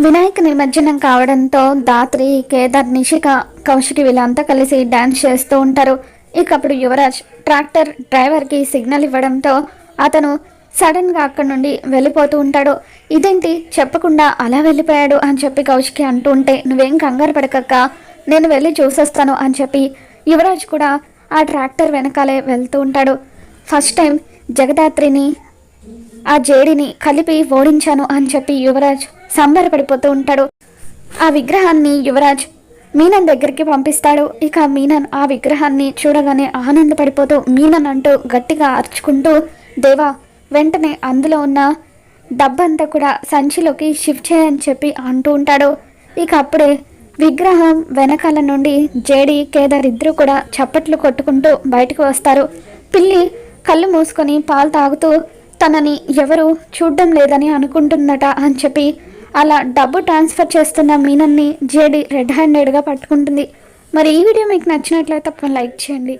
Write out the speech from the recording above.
వినాయక నిమజ్జనం కావడంతో దాత్రి కేదార్ నిషిక కౌశికి వీళ్ళంతా కలిసి డాన్స్ చేస్తూ ఉంటారు. ఇక అప్పుడు యువరాజ్ ట్రాక్టర్ డ్రైవర్కి సిగ్నల్ ఇవ్వడంతో అతను సడన్గా అక్కడి నుండి వెళ్ళిపోతూ ఉంటాడు. ఇదేంటి? చెప్పకుండా అలా వెళ్ళిపోయాడు అని చెప్పి కౌశికి అంటూ ఉంటే నువ్వేం కంగారు పడకక్క నేను వెళ్ళి చూసొస్తాను అని చెప్పి యువరాజ్ కూడా ఆ ట్రాక్టర్ వెనకాలే వెళ్తూ ఉంటాడు. ఫస్ట్ టైం జగదాత్రిని ఆ జేడిని కలిపి ఓడించాను అని చెప్పి యువరాజ్ సంబరపడిపోతూ ఉంటాడు. ఆ విగ్రహాన్ని యువరాజ్ మీనన్ దగ్గరికి పంపిస్తాడు. ఇక మీనన్ ఆ విగ్రహాన్ని చూడగానే ఆనందపడిపోతూ మీనన్ అంటూ గట్టిగా అరుచుకుంటూ దేవా వెంటనే అందులో ఉన్న డబ్బంతా కూడా సంచిలోకి షిఫ్ట్ చేయని చెప్పి అంటూ ఉంటాడు. ఇక అప్పుడే విగ్రహం వెనకాల నుండి జేడి కేదార్ ఇద్దరు కూడా చప్పట్లు కొట్టుకుంటూ బయటకు వస్తారు. పిల్లి కళ్ళు మూసుకొని పాలు తాగుతూ తనని ఎవరు చూడడం లేదని అనుకుంటుందట అని చెప్పి అలా డబ్బు ట్రాన్స్ఫర్ చేస్తున్న మీనన్ని జేడి రెడ్ హ్యాండెడ్గా పట్టుకుంటుంది. మరి ఈ వీడియో మీకు నచ్చినట్లయితే తప్పని లైక్ చేయండి.